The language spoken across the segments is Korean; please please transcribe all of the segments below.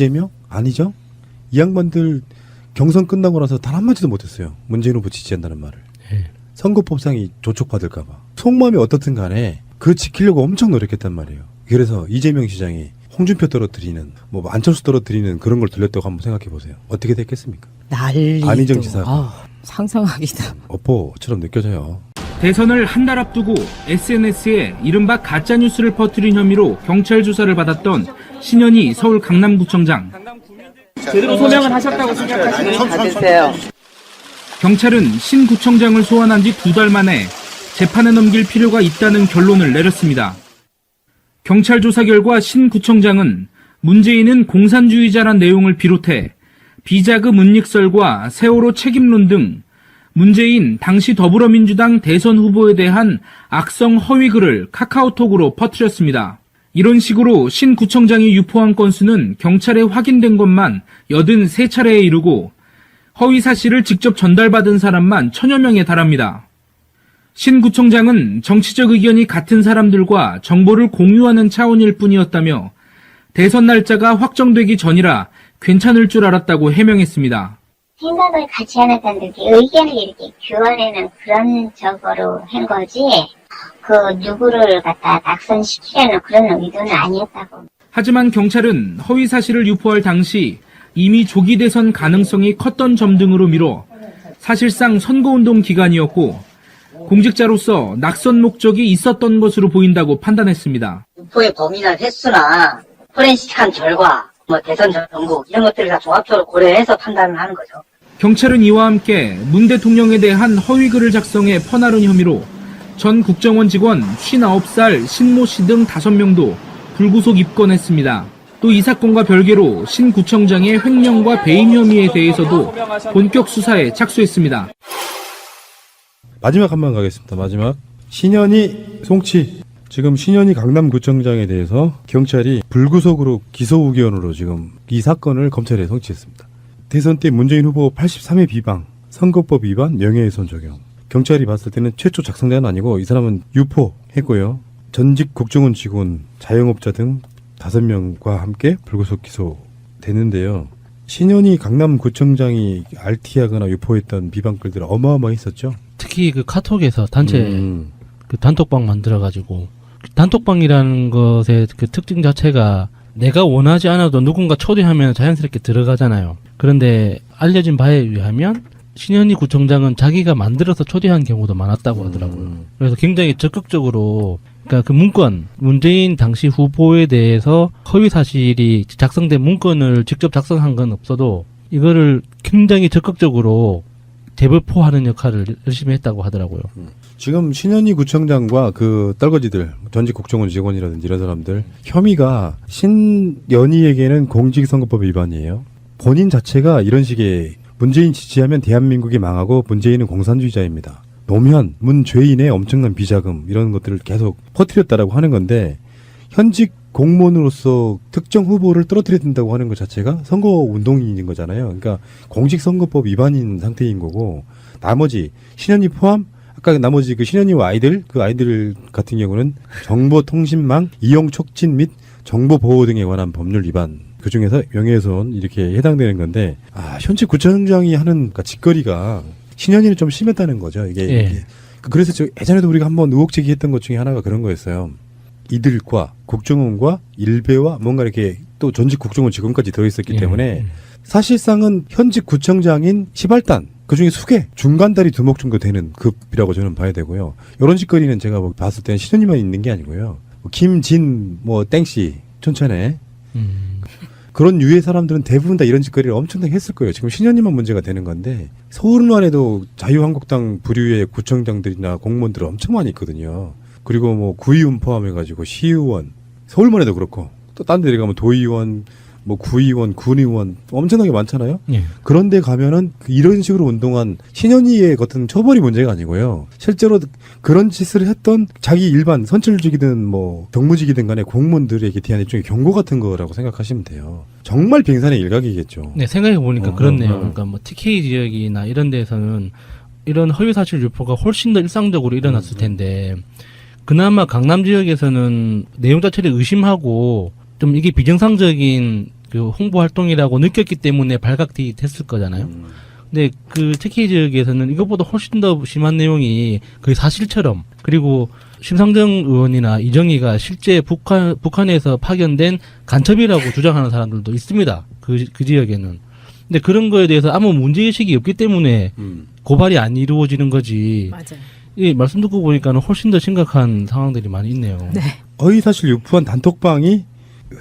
이재명? 아니죠? 이 양반들 경선 끝나고 나서 단 한마디도 못했어요. 문재인 후보 지지한다는 말을. 예. 선거법상이 조촉받을까봐. 속마음이 어떻든 간에 그 지키려고 엄청 노력했단 말이에요. 그래서 이재명 시장이 홍준표 떨어뜨리는, 뭐 안철수 떨어뜨리는 그런 걸 들렸다고 한번 생각해 보세요. 어떻게 됐겠습니까? 난리도. 안희정 지사가. 아, 상상하기도. 어포처럼 느껴져요. 대선을 한 달 앞두고 SNS에 이른바 가짜 뉴스를 퍼뜨린 혐의로 경찰 조사를 받았던 신현희 서울 강남구청장. 제대로 소명을 하셨다고 생각하시나요? 경찰은 신 구청장을 소환한 지 두 달 만에 재판에 넘길 필요가 있다는 결론을 내렸습니다. 경찰 조사 결과 신 구청장은 문재인은 공산주의자란 내용을 비롯해 비자금 은닉설과 세월호 책임론 등 문재인 당시 더불어민주당 대선 후보에 대한 악성 허위 글을 카카오톡으로 퍼뜨렸습니다. 이런 식으로 신 구청장이 유포한 건수는 경찰에 확인된 것만 83차례에 이르고 허위 사실을 직접 전달받은 사람만 천여 명에 달합니다. 신 구청장은 정치적 의견이 같은 사람들과 정보를 공유하는 차원일 뿐이었다며 대선 날짜가 확정되기 전이라 괜찮을 줄 알았다고 해명했습니다. 생각을 같이 않았다는 게 의견을 이렇게 교환하는 그런 적으로 한 거지 그 누구를 갖다 낙선시키려는 그런 의도는 아니었다고 하지만 경찰은 허위 사실을 유포할 당시 이미 조기 대선 가능성이 컸던 점 등으로 미뤄 사실상 선거운동 기간이었고 공직자로서 낙선 목적이 있었던 것으로 보인다고 판단했습니다. 유포의 범인을 횟수나 포렌식한 결과, 뭐 대선 정국 이런 것들을 다 종합적으로 고려해서 판단을 하는 거죠. 경찰은 이와 함께 문 대통령에 대한 허위 글을 작성해 퍼나른 혐의로 전 국정원 직원 59살 신모 씨 등 5명도 불구속 입건했습니다. 또 이 사건과 별개로 신 구청장의 횡령과 배임 혐의에 대해서도 본격 수사에 착수했습니다. 마지막 한 번 가겠습니다. 마지막. 신현희 송치. 지금 신현희 강남구청장에 대해서 경찰이 불구속으로 기소 의견으로 지금 이 사건을 검찰에 송치했습니다. 대선 때 문재인 후보 83회 비방, 선거법 위반, 명예훼손 적용. 경찰이 봤을 때는 최초 작성자는 아니고 이 사람은 유포 했고요. 전직 국정원 직원, 자영업자 등 다섯 명과 함께 불구속 기소됐는데요. 신현희 강남구청장이 RT하거나 유포했던 비방글들 어마어마했었죠. 특히 그 카톡에서 단체 음. 그 단톡방 만들어가지고 그 단톡방이라는 것의 그 특징 자체가 내가 원하지 않아도 누군가 초대하면 자연스럽게 들어가잖아요. 그런데 알려진 바에 의하면 신현희 구청장은 자기가 만들어서 초대한 경우도 많았다고 하더라고요. 음. 그래서 굉장히 적극적으로 그러니까 그 문건 문재인 당시 후보에 대해서 허위 사실이 작성된 문건을 직접 작성한 건 없어도 이거를 굉장히 적극적으로 재벌포하는 역할을 열심히 했다고 하더라고요. 지금 신현희 구청장과 그 떨거지들 전직 국정원 직원이라든지 이런 사람들 혐의가 신연희에게는 공직선거법 위반이에요. 본인 자체가 이런 식의 문재인 지지하면 대한민국이 망하고 문재인은 공산주의자입니다. 노무현, 문죄인의 엄청난 비자금 이런 것들을 계속 퍼뜨렸다라고 하는 건데 현직 공무원으로서 특정 후보를 떨어뜨려야 된다고 하는 것 자체가 선거 운동인 거잖아요. 그러니까 공직선거법 위반인 상태인 거고 나머지 신현희 포함 아까 나머지 그 신현희와 아이들 그 아이들 같은 경우는 정보통신망 이용 촉진 및 정보 보호 등에 관한 법률 위반 그 중에서 명예훼손 이렇게 해당되는 건데 아 현직 구청장이 하는 그러니까 짓거리가 신현희는 좀 심했다는 거죠 이게, 예. 이게. 그래서 저 예전에도 우리가 한번 의혹 제기했던 것 중에 하나가 그런 거였어요 이들과 국정원과 일베와 뭔가 이렇게 또 전직 국정원 직원까지 들어있었기 예. 때문에 사실상은 현직 구청장인 시발단 그중에 수계 중간다리 두목 정도 되는 급이라고 저는 봐야 되고요. 이런 짓거리는 제가 뭐 봤을 때는 신현이만 있는 게 아니고요. 뭐 김진 뭐 땡씨 촌천에 음. 그런 유의 사람들은 대부분 다 이런 짓거리를 엄청나게 했을 거예요. 지금 신현이만 문제가 되는 건데 서울만 해도 자유한국당 부류의 구청장들이나 공무원들 엄청 많이 있거든요. 그리고 뭐 구의원 포함해가지고 시의원 서울만 해도 그렇고 또 딴 데 가면 도의원 뭐 구의원 군의원 엄청나게 많잖아요. 예. 그런데 가면은 그 이런 식으로 운동한 신현희의 같은 처벌이 문제가 아니고요. 실제로 그런 짓을 했던 자기 일반 선출직이든 뭐 경무직이든 간에 공무원들에게 대한 일종의 경고 같은 거라고 생각하시면 돼요. 정말 빙산의 일각이겠죠. 네, 생각해 보니까 어, 그렇네요. 어, 어. 그러니까 뭐 TK 지역이나 이런 데서는 이런 허위 사실 유포가 훨씬 더 일상적으로 일어났을 텐데 그나마 강남 지역에서는 내용 자체를 의심하고 좀 이게 비정상적인 그 홍보 활동이라고 느꼈기 때문에 발각이 됐을 거잖아요. 음. 근데 그 특히 지역에서는 이것보다 훨씬 더 심한 내용이 거의 사실처럼 그리고 심상정 의원이나 이정희가 실제 북한 북한에서 파견된 간첩이라고 주장하는 사람들도 있습니다. 그, 그 지역에는. 근데 그런 거에 대해서 아무 문제 의식이 없기 때문에 음. 고발이 안 이루어지는 거지. 맞아요. 이 말씀 듣고 보니까는 훨씬 더 심각한 상황들이 많이 있네요. 네. 허위사실 유포한 단톡방이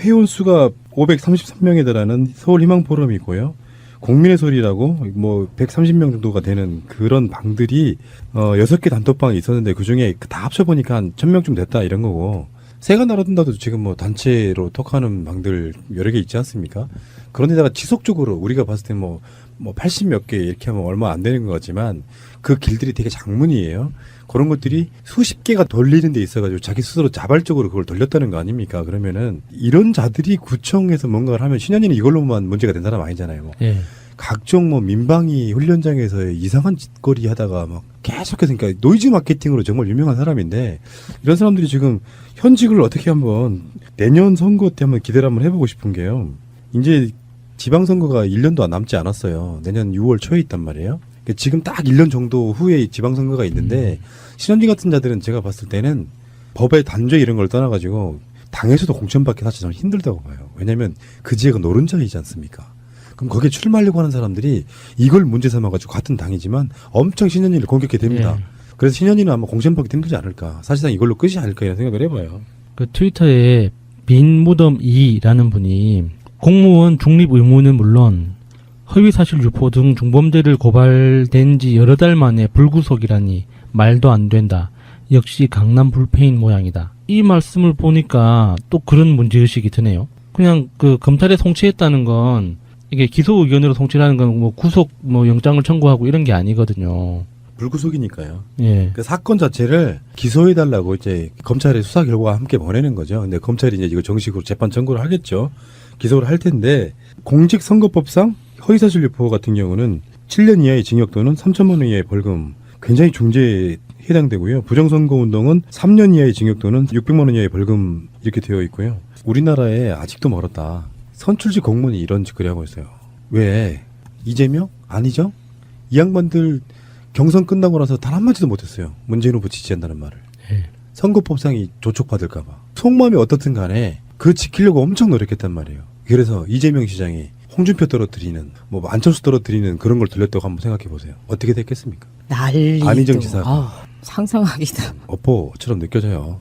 회원 수가 533명에 달하는 서울 희망 포럼이고요. 국민의 소리라고 뭐 130명 정도가 되는 그런 방들이 어 여섯 개 단톡방이 있었는데 그 중에 다 합쳐 보니까 한 1000명쯤 됐다 이런 거고. 새가 날아든다도 지금 뭐 단체로 톡하는 방들 여러 개 있지 않습니까? 그런데다가 지속적으로 우리가 봤을 때 뭐 뭐 80 몇 개 이렇게 하면 얼마 안 되는 것 같지만 그 길들이 되게 장문이에요. 그런 것들이 수십 개가 돌리는 데 있어가지고 자기 스스로 자발적으로 그걸 돌렸다는 거 아닙니까? 그러면은 이런 자들이 구청에서 뭔가를 하면 신현이는 이걸로만 문제가 된 사람 아니잖아요. 뭐 예. 각종 뭐 민방위 훈련장에서 이상한 짓거리 하다가 막 계속해서 그러니까 노이즈 마케팅으로 정말 유명한 사람인데 이런 사람들이 지금 현직을 어떻게 한번 내년 선거 때 한번 기대를 한번 해보고 싶은 게요. 이제 지방선거가 1년도 안 남지 않았어요. 내년 6월 초에 있단 말이에요. 그러니까 지금 딱 1년 정도 후에 지방선거가 있는데 신현지 같은 자들은 제가 봤을 때는 법의 단죄 이런 걸 떠나가지고 당에서도 공천받기 사실 저는 힘들다고 봐요. 왜냐하면 그 지역은 노른자이지 않습니까? 그럼 거기에 출마하려고 하는 사람들이 이걸 문제 삼아가지고 같은 당이지만 엄청 신현이를 공격해 됩니다. 예. 그래서 신현이는 아마 공천받기 힘들지 않을까. 사실상 이걸로 끝이 아닐까 이런 생각을 해봐요. 그 트위터에 빈 무덤 2라는 분이 공무원 중립 의무는 물론 허위 사실 유포 등 중범죄를 고발된 지 여러 달 만에 불구속이라니 말도 안 된다. 역시 강남 불패인 모양이다. 이 말씀을 보니까 또 그런 문제의식이 드네요. 그냥 그 검찰에 송치했다는 건 이게 기소 의견으로 송치하는 건 뭐 구속 뭐 영장을 청구하고 이런 게 아니거든요. 불구속이니까요. 예. 그 사건 자체를 기소해달라고 이제 검찰의 수사 결과와 함께 보내는 거죠. 근데 검찰이 이제 이거 정식으로 재판 청구를 하겠죠. 기소를 할 텐데 공직선거법상 허위사실 유포 같은 경우는 7년 이하의 징역 또는 3천만 원 이하의 벌금 굉장히 중죄에 해당되고요. 부정선거 운동은 3년 이하의 징역 또는 600만 원 이하의 벌금 이렇게 되어 있고요. 우리나라에 아직도 멀었다. 선출직 공무원이 이런 짓거리 하고 있어요. 왜? 이재명? 아니죠? 이 양반들 경선 끝나고 나서 단 한마디도 못했어요. 문재인 후보 지지한다는 말을. 예. 선거법상이 조촉받을까봐. 속마음이 어떻든 간에 그 지키려고 엄청 노력했단 말이에요. 그래서 이재명 시장이 홍준표 떨어뜨리는, 뭐 안철수 떨어뜨리는 그런 걸 들렸다고 한번 생각해 보세요. 어떻게 됐겠습니까? 난리. 안희정 지사가. 아, 상상하기도. 어포처럼 느껴져요.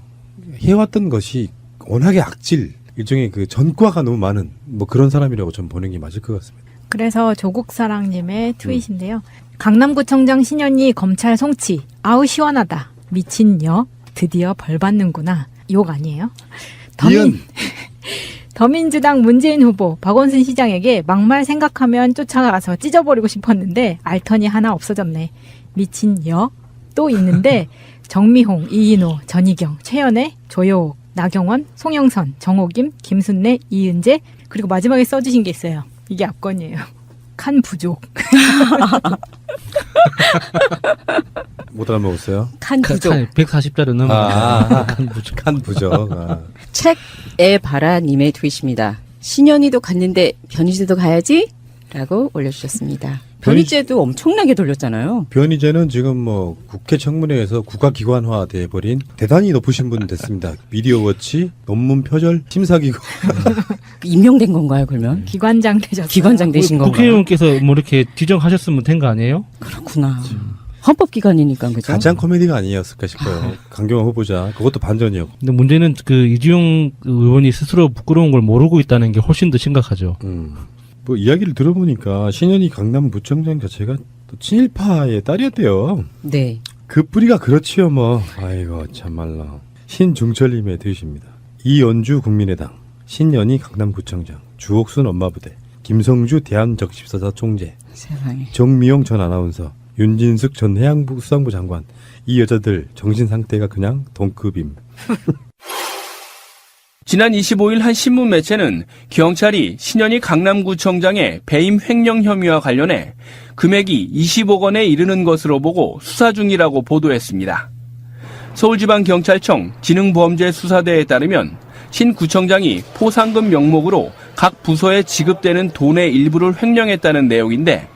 해왔던 것이 워낙에 악질, 일종의 그 전과가 너무 많은 뭐 그런 사람이라고 좀 보는 게 맞을 것 같습니다. 그래서 조국 사랑님의 트윗인데요. 강남구청장 신현이 검찰 송치. 아우 시원하다. 미친 여. 드디어 벌 받는구나. 욕 아니에요? 더민, 이은 더민주당 문재인 후보 박원순 시장에게 막말 생각하면 쫓아가서 찢어버리고 싶었는데 알턴이 하나 없어졌네. 미친 여. 또 있는데 정미홍, 이인호, 전희경, 최연애, 조여옥, 나경원, 송영선, 정호김, 김순례, 이은재 그리고 마지막에 써주신 게 있어요. 이게 압권이에요. 칸 부족. 못 알아먹었어요. 칸 부족. 140자를 넘어. 아, 아, 아. 칸 부족. 칸 부적. 아. 책의 바라님의 트윗입니다. 신현이도 갔는데 변희재도 가야지? 라고 올려주셨습니다. 변희재도 엄청나게 돌렸잖아요. 변희재는 지금 뭐 국회 청문회에서 국가기관화 돼버린 대단히 높으신 분 됐습니다. 미디어워치, 논문 표절, 심사기구. 임명된 건가요, 그러면? 기관장 되셨어요. 기관장 되신 건가요? 국회의원께서 뭐 이렇게 지정하셨으면 된 거 아니에요? 그렇구나. 헌법기관이니까, 그죠? 가장 코미디가 아니었을까 싶어요. 강경화 후보자. 그것도 반전이었고. 근데 문제는 그 이주영 의원이 스스로 부끄러운 걸 모르고 있다는 게 훨씬 더 심각하죠. 음. 뭐 이야기를 들어보니까 신현희 강남구청장 자체가 또 친일파의 딸이었대요. 네. 그 뿌리가 그렇지요 뭐. 아이고 참말로. 신중철님의 뜻입니다. 이연주 국민의당, 신연희 강남구청장, 주옥순 엄마부대, 김성주 대한적십사사 총재, 세상에. 정미영 전 아나운서, 윤진숙 전 해양부 수상부 장관. 이 여자들 정신 상태가 그냥 동급임. 지난 25일 한 신문 매체는 경찰이 신현희 강남구청장의 배임 횡령 혐의와 관련해 금액이 20억 원에 이르는 것으로 보고 수사 중이라고 보도했습니다. 서울지방경찰청 지능범죄수사대에 따르면 신 구청장이 포상금 명목으로 각 부서에 지급되는 돈의 일부를 횡령했다는 내용인데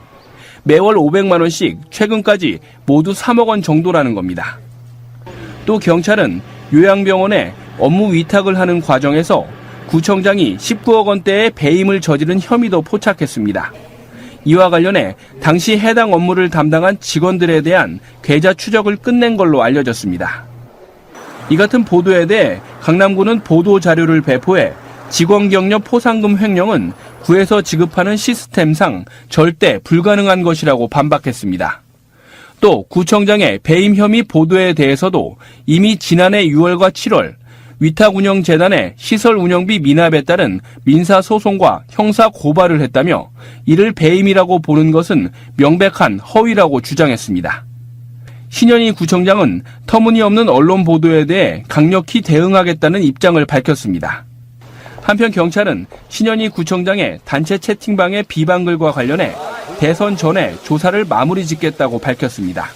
매월 500만 원씩 최근까지 모두 3억 원 정도라는 겁니다. 또 경찰은 요양병원에 업무 위탁을 하는 과정에서 구청장이 19억 원대의 배임을 저지른 혐의도 포착했습니다. 이와 관련해 당시 해당 업무를 담당한 직원들에 대한 계좌 추적을 끝낸 걸로 알려졌습니다. 이 같은 보도에 대해 강남구는 보도 자료를 배포해 직원 격려 포상금 횡령은 구에서 지급하는 시스템상 절대 불가능한 것이라고 반박했습니다. 또 구청장의 배임 혐의 보도에 대해서도 이미 지난해 6월과 7월 위탁운영재단에 시설 운영비 미납에 따른 민사소송과 형사 고발을 했다며 이를 배임이라고 보는 것은 명백한 허위라고 주장했습니다. 신현희 구청장은 터무니없는 언론 보도에 대해 강력히 대응하겠다는 입장을 밝혔습니다. 한편 경찰은 신현희 구청장의 단체 채팅방의 비방글과 관련해 대선 전에 조사를 마무리 짓겠다고 밝혔습니다.